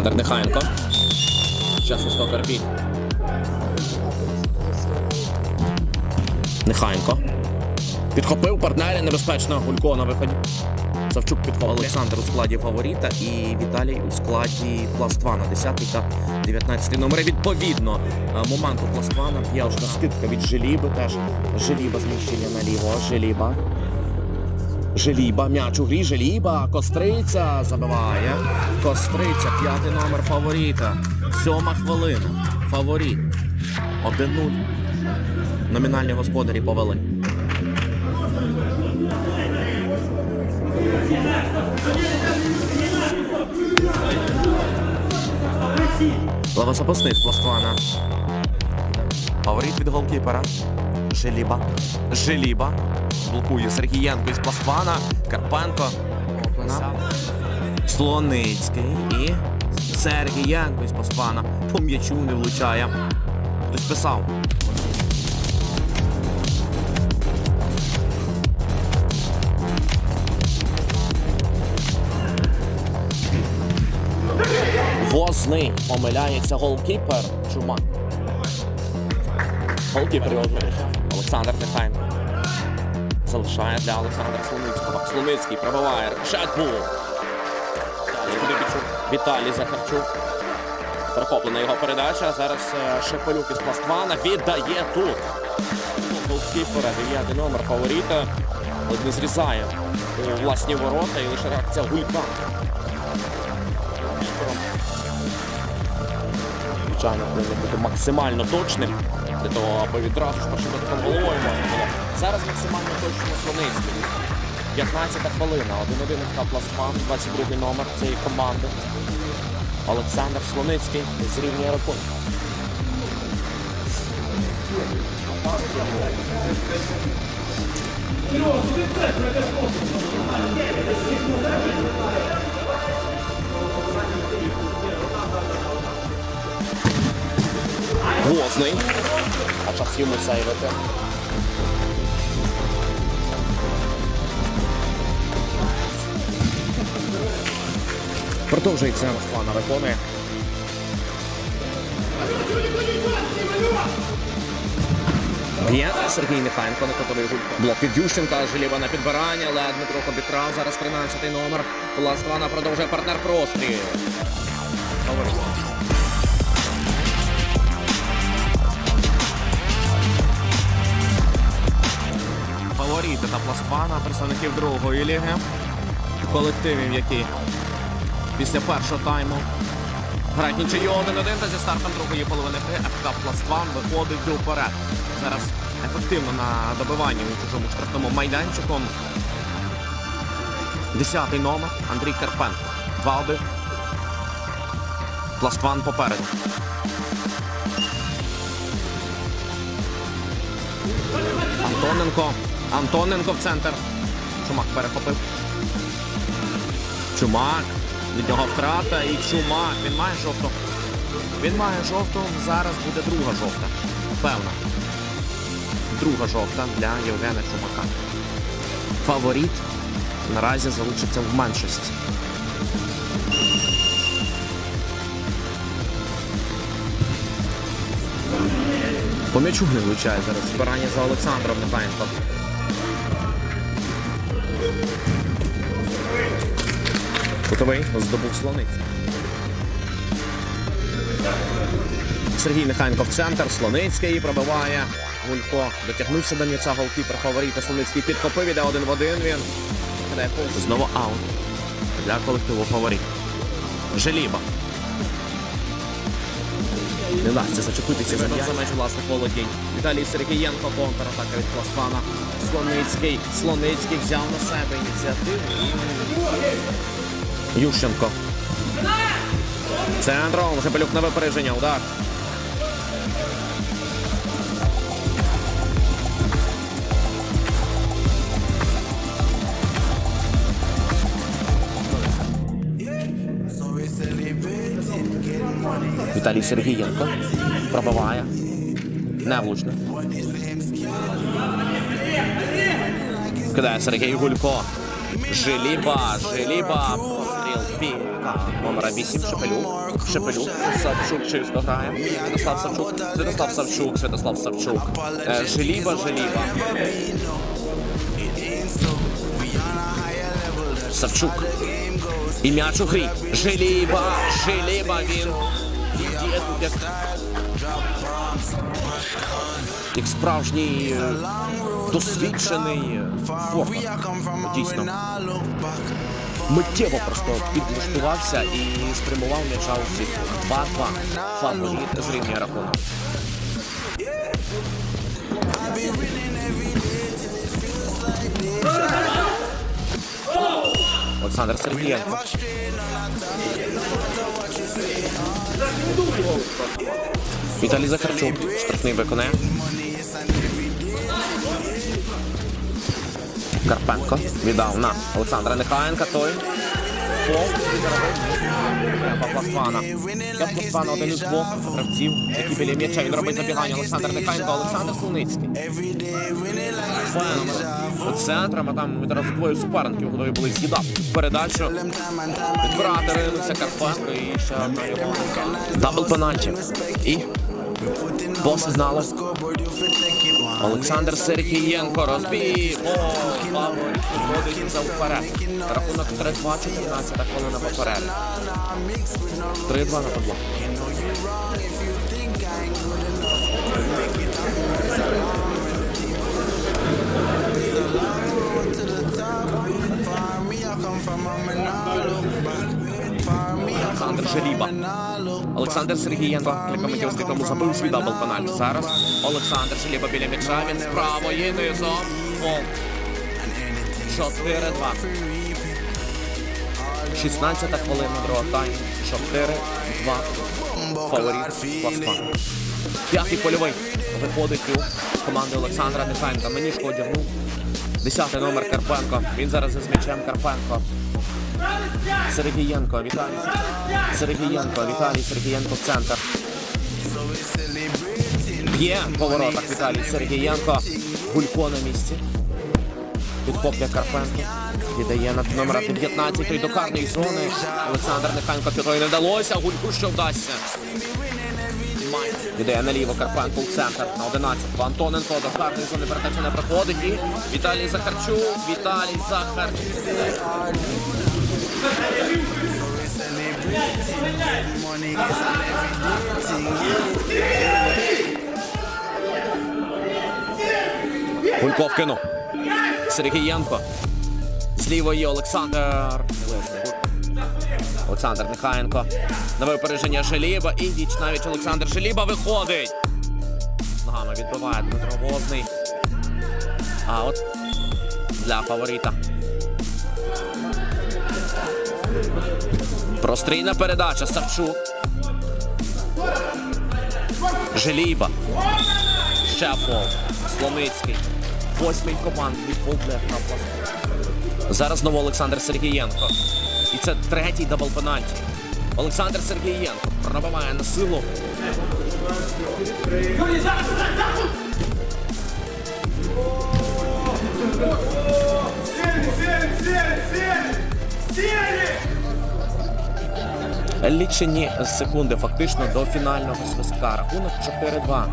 Олександр Нехаєнко. Час свисток Карпінь. Нехаєнко. Підхопив партнера небезпечно. Гулько на виході. Савчук підхопив. Олександр у складі фаворита і Віталій у складі Пластвана. 10 та 19 номери. Відповідно, е, моменту Пластвана є вже скидка від Желіби теж. Желіба зміщення наліво. Желіба. Желіба, м'яч у грі, Желіба, Костриця забиває. Костриця, п'ятий номер фаворита. Сьома хвилина. Фаворит. 1-0. Номінальні господарі повели. Лавосопосник Пластвана. Фаворит від голкіпера. Желіба. Желіба. Блокує Сергієнко із Пластвана. Карпенко. Слоницький і Сергієнко із Пластвана. По м'ячу не влучає. Хтось писав. Возний помиляється голкіпер. Чума. Голкіпер його змінює. Олександр Нехайнко. Залишає для Олександра Слоницького. Слоницький пробиває. Шатбул. Віталій Захарчук. Перехоплена його передача. Зараз е, Шепелюк із Пластвана віддає тут. Голкіпера, дев'ятий номер фаворита. Ледь зрізає у власні ворота і лише реакція Гулька. Звичайно, повинен бути максимально точним для того, аби відразу ж дотиком головою можна було. Зараз максимально точно Слоницький. 15 хвилина, 1-1 ФК Пластман, 22 номер цієї команди. Олександр Слоницький зрівнює рекорд. Возний. А час йому сейвити. Продовжується Руслана виконує. Б'є Сергій Нехайенко на котовий гулько. Блок від Ющенка, Желіва на підбирання, але Дмитро обікрав. Зараз 13-й номер. Пластвана продовжує партнер простріл. Фаворит. Та Пластвана, представників другої ліги. Колективів, які після першого тайму грають нічию 1-1 та зі стартом другої половини гри ФК Пластван виходить вперед. Зараз ефективно на добиванні у чужому штрафному майданчику. Десятий номер Андрій Карпенко. 2-1. Пластван попереду. Антоненко. Антоненко в центр. Чумак перехопив. Чумак. Від нього втрата і Чумак. Він має жовту. Він має жовту. Зараз буде друга жовта. Певна. Друга жовта для Євгена Чумака. Фаворит наразі залишиться в меншості. По м'ячу не влучає зараз. Збирання за Олександром Нехаєнко. Кутовий здобув слониць. Сергій Нехайенко в центр. Слоницький пробиває. Гулько дотягнувся до м'яча голкіпер фаворита. Слоницький підхопив, іде один в один він. Кидає повз. Знову аут для колективу фаворит. Желіба. Не вдасться зачепитися за межі власних володінь. Віталій Сергієнко, контратака від Пласпана. Слоницький. Слоницький взяв на себе ініціативу. Ющенко. Центром. Шепелюк на випередження. Удар. Віталій Сергієнко пробиває. Невлучно. Кидає Сергій Гулько. Желіба, Желіба. Постріл. розбій номера 8 Шепелюк. Шепелюк. Савчук чисто грає. Святослав Савчук. Святослав Савчук. Святослав Савчук. Е, Желіба, Желіба. Савчук. І м'яч у грі. Желіба. Желіба він. Є тут як... Як справжній е, досвідчений форвард. Дійсно. Миттєво просто підлаштувався і спрямував м'яча у сітку. 2-2. Фаворит зрівнює рахунок. Олександр Сергієнко. Віталій Захарчук. Штрафний виконає. Карпенко віддав на Олександра Нехаєнка. Той фол Пластвана. Я Пластвана один із двох гравців, які біля м'яча. Він робить забігання. Олександр Нехаєнко, Олександр Слуницький. По центрам, а там відразу двоє суперників готові були з'їдати передачу. Відбирати ринувся Карпенко і ще одна його. Дабл пенальті. І по сигналу Олександр Сергієнко розбій. Виходить вперед. Рахунок 3-2, 14 хвилина поперед. 3-2 на табло. Олександр Желіба. Олександр Сергієнко кілька миттєвостей тому забив свій дабл пенальті. Зараз Олександр Желіба біля м'яча. Він з правої низом. Гол. 4-2. 16 хвилина другого тайму. 4-2. Фаворит Пластман. П'ятий польовий. Виходить у команди Олександра Нехайнка. Мені одягнув. Десятий номер Карпенко. Він зараз із м'ячем Карпенко. Сергієнко, Віталій. Сергієнко, Віталій Сергієнко в центр. Б'є по воротах Віталій Сергієнко. Гулько на місці. Підхоплює Карпенко. Віддає на номера 15 той до карної зони. Олександр Нехайнко п'ятої не вдалося. Гульку що вдасться. Віддає наліво Карпенко в центр на 11. Антоненко до карної зони передача не проходить. І Віталій Захарчук. Віталій Захарчук. Гулько вкинув. Сергієнко. З лівої Олександр. Олександр Нехаєнко. На випередження Желіба. І діч навіть Олександр Желіба виходить. Ногами відбиває Дмитро Возний. А от для фаворита. Прострійна передача. Савчук. Желіба. Ще фол. Слоницький. Восьмий команд від на пласт. Зараз знову Олександр Сергієнко. І це третій дабл пенальті. Олександр Сергієнко пробиває на силу. Лічені секунди фактично до фінального свистка. Рахунок 4-2.